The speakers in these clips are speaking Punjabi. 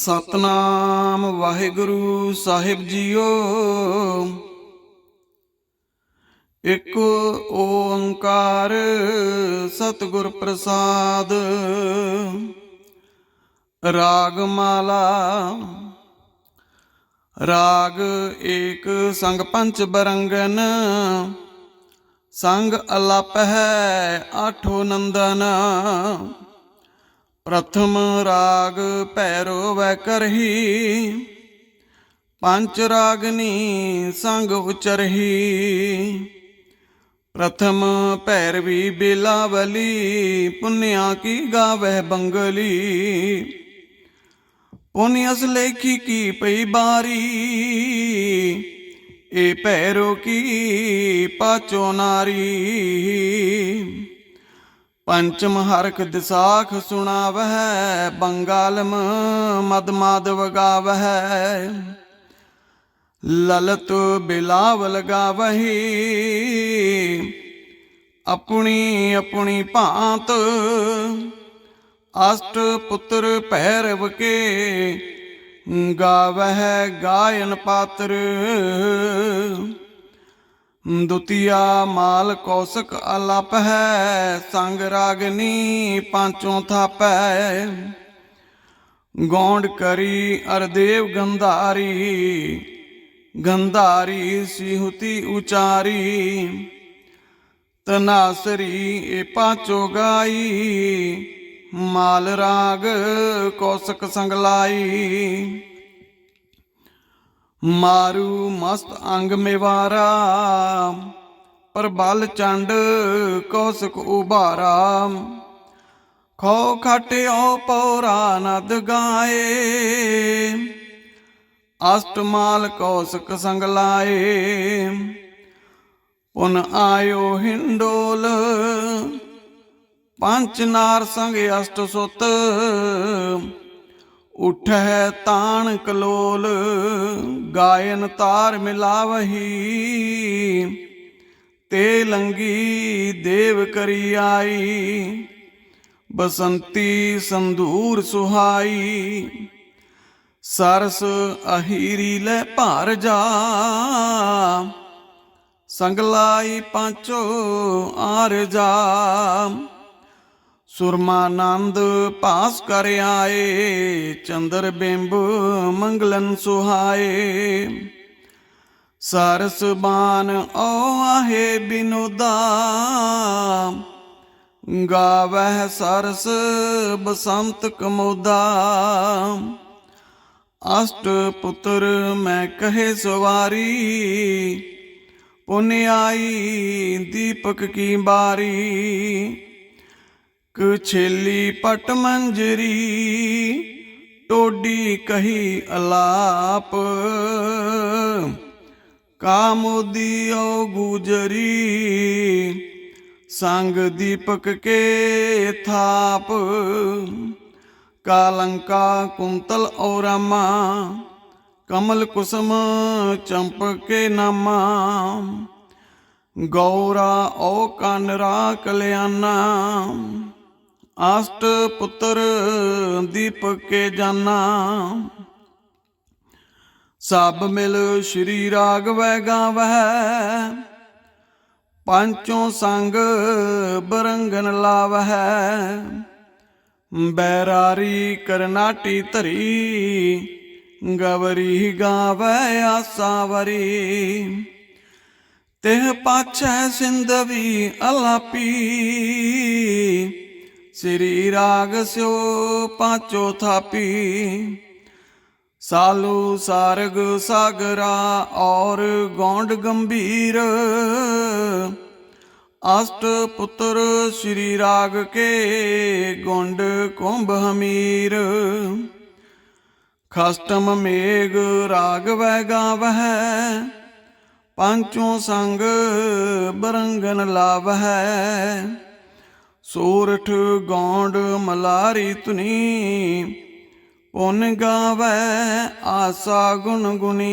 ਸਤਨਾਮ ਵਾਹਿਗੁਰੂ ਸਾਹਿਬ ਜੀਓ। ਇੱਕ ਓੰਕਾਰ ਸਤਿਗੁਰ ਪ੍ਰਸਾਦ। ਰਾਗ ਮਾਲਾ ਰਾਗ ਏਕ ਸੰਗ ਪੰਚ ਬਰੰਗਨ। ਸੰਗ ਅਲਪ ਹੈ, ਆਠੋ ਨੰਦਨ। ਪ੍ਰਥਮ ਰਾਗ ਭੈਰੋ ਵੈ ਕਰਹੀ ਪੰਚ ਰਾਗਨੀ ਸੰਗ ਉਚਰਹੀ। ਪ੍ਰਥਮ ਭੈਰਵੀ ਬਿਲਾਵਲੀ, ਪੁੰਨਿਆ ਕੀ ਗਾਵਹਿ ਬੰਗਲੀ। ਪੁੰਨਿਅਸ ਲੇਖੀ ਕੀ ਪਈ ਬਾਰੀ, ਏ ਭੈਰੋ ਕੀ ਪਾਚੋ ਨਾਰੀ। ਪੰਚਮ ਹਰਖ ਦਿਸਾਖ ਸੁਣਾਵਹਿ, ਬੰਗਾਲਮ ਮਦ ਮਾਦਵ ਗਾਵਹਿ ਲਲਤ ਬਿਲਾਵਲ ਗਾਵਹੀ, ਆਪਣੀ ਆਪਣੀ ਭਾਂਤ। ਅਸ਼ਟ ਪੁੱਤਰ ਭੈਰਵ ਕੇ ਗਾਵਹਿ ਗਾਇਨ ਪਾਤਰ। ਦੁਤੀਆ ਮਾਲ ਕੌਸਕ ਅਲਪ ਹੈ, ਸੰਗ ਰਾਗਨੀ ਪਾਂਚੋਂ ਥਾਪੈ। ਗੌਂਡ ਕਰੀ ਅਰਦੇਵ ਗੰਧਾਰੀ ਗੰਧਾਰੀ ਸਿਹੁਤੀ ਉਚਾਰੀ। ਤਨਾਸਰੀ ਏ ਪਾਂਚੋ ਗਾਈ ਮਾਲ ਰਾਗ ਕੌਸਕ ਸੰਗ ਲਾਈ ਮਾਰੂ ਮਸਤ ਅੰਗ ਮੇਵਾਰਾ ਪ੍ਰਬਲ ਚੰਡ ਕੌਸਕ ਉਭਾਰਾ। ਖੋ ਖਟਿਓ ਪੌਰਾ ਨਦ ਗਾਏ ਅਸ਼ਟਮਾਲ ਕੌਸਕ ਸੰਗ ਲਾਏ। ਪੁਨ ਆਇਓ ਹਿੰਡੋਲ ਪੰਚ ਨਾਰ ਸੰਗ ਅਸ਼ਟ ਸੁਤ ਉਠੈ ਤਾਣ ਕਲੋਲ, ਗਾਇਨ ਤਾਰ ਮਿਲਾਵਹੀ। ਤੇ ਲੰਗੀ ਦੇਵ ਕਰੀ ਆਈ, ਬਸੰਤੀ ਸੰਧੂਰ ਸੁਹਾਈ। ਸਰਸ ਅਹੀਰੀ ਲੈ ਭਾਰ ਜਾ, ਸੰਗਲਾਈ ਪਾਂਚੋ ਆਰ ਜਾ। ਸੁਰਮਾਨੰਦ ਪਾਸ ਕਰ ਆਏ, ਚੰਦਰ ਬਿੰਬ ਮੰਗਲਨ ਸੁਹਾਏ। ਸਰਸ ਬਾਨ ਓ ਆਹੇ ਬਿਨੋਦਾ, ਗਾਵਹਿ ਸਰਸ ਬਸੰਤ ਕਮੋਦਾ। ਅਸ਼ਟ ਪੁੱਤਰ ਮੈਂ ਕਹੇ ਸਵਾਰੀ ਪੁਨ ਆਈ ਦੀਪਕ ਕੀ ਬਾਰੀ। ਕਛੇਲੀ ਪਟ ਮੰਜਰੀ, ਟੋਡੀ ਕਹੀ ਅਲਾਪ। ਕਾਮੋਦੀ ਓ ਗੁਜਰੀ, ਸੰਗ ਦੀਪਕ ਕੇ ਥਾਪ। ਕਾਲੰਕਾ ਕੁੰਤਲ ਓ ਰਾਮਾ ਕਮਲ ਕੁਸਮ ਚੰਪਕੇ ਨਾਮਾ। ਗੌਰਾ ਓ ਕਨਰਾ ਕਲਿਆਣਾ ਆਸ਼ਟ ਪੁੱਤਰ ਦੀਪਕ ਕੇ ਜਾਨਾ। ਸਭ ਮਿਲ ਸ਼੍ਰੀ ਰਾਗਵੈ ਗਾਵਹਿ। ਪੰਚੋਂ ਸੰਗ ਬਰੰਗਨ ਲਾਵਹਿ। ਬੈਰਾਰੀ ਕਰਨਾਟੀ ਧਰੀ, ਗਵਰੀ ਗਾਵੈ ਆਸਾਵਰੀ ਤਿਹ ਪਾਛੈ ਸਿੰਧਵੀ ਅਲਾਪੀ ਸ੍ਰੀ ਰਾਗ ਸਿਓ ਪਾਚੋ ਥਾਪੀ। ਸਾਲੂ ਸਾਰਗ ਸਾਗਰਾ ਔਰ ਗੌਂਡ ਗੰਭੀਰ। ਅਸ਼ਟ ਪੁੱਤਰ ਸ੍ਰੀ ਰਾਗ ਕੇ ਗੁੰਡ ਕੁੰਭ ਹਮੀਰ। ਖਸਟਮ ਮੇਗ ਰਾਗ ਵੈ ਗਾਵਹਿ, ਪੰਚੋਂ ਸੰਗ ਬਰੰਗਨ ਲਾਵਹਿ। ਸੂਰਠ ਗੌਂਡ ਮਲਾਰੀ ਤੁਨੀ ਪੁਨ ਗਾਵੈ ਆਸਾ ਗੁਣ ਗੁਣੀ।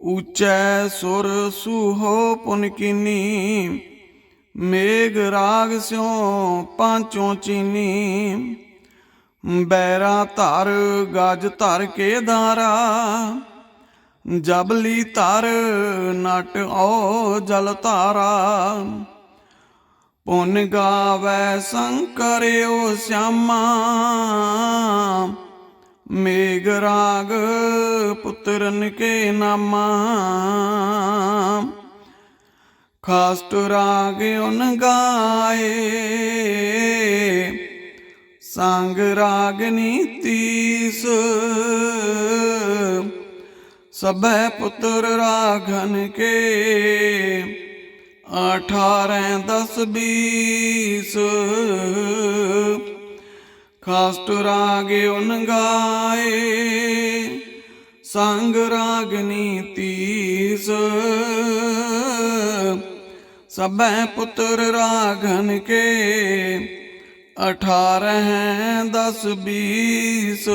ਉੱਚੈ ਸੁਰ ਸੁਹੋ ਪੁਨ ਕੀਨੀ, ਮੇਘ ਰਾਗ ਸਿਉ ਪਾਂਚੋਂ ਚੀਨੀ। ਬੈਰਾ ਧਰ ਗਜ ਧਰ ਕੇ ਧਾਰਾ ਜਬਲੀ ਧਰ ਨਟ ਓ ਜਲ ਧਾਰਾ। ਪੁਨ ਗਾਵੈ ਸੰਕਰਿਓ ਸਿਆਮਾ ਮੇਘ ਰਾਗ ਪੁੱਤਰਨ ਕੇ ਨਾਮਾ। ਖਾਸਟ ਰਾਗ ਉਨ ਗਾਏ। ਸੰਗ ਰਾਗ ਤੀਸ ਸਭੈ ਪੁੱਤਰ ਰਾਘਨ ਕੇ। ਅਠਾਰਹ, ਦਸ, ਬੀਸ। ਖਾਸਟ ਰਾਗ ਉਨ ਗਾਏ, ਸੰਗ ਰਾਗਨੀ ਤੀਸ। ਸਭੈ ਪੁੱਤਰ ਰਾਗਨ ਕੇ ਅਠਾਰਹ, ਦਸ, ਬੀਸ।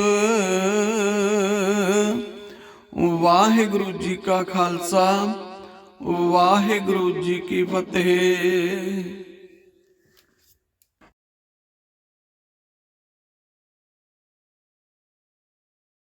ਵਾਹਿਗੁਰੂ ਜੀ ਕਾ ਖਾਲਸਾ। ਵਾਹਿਗੁਰੂ ਜੀ ਕੀ ਫਤਿਹ।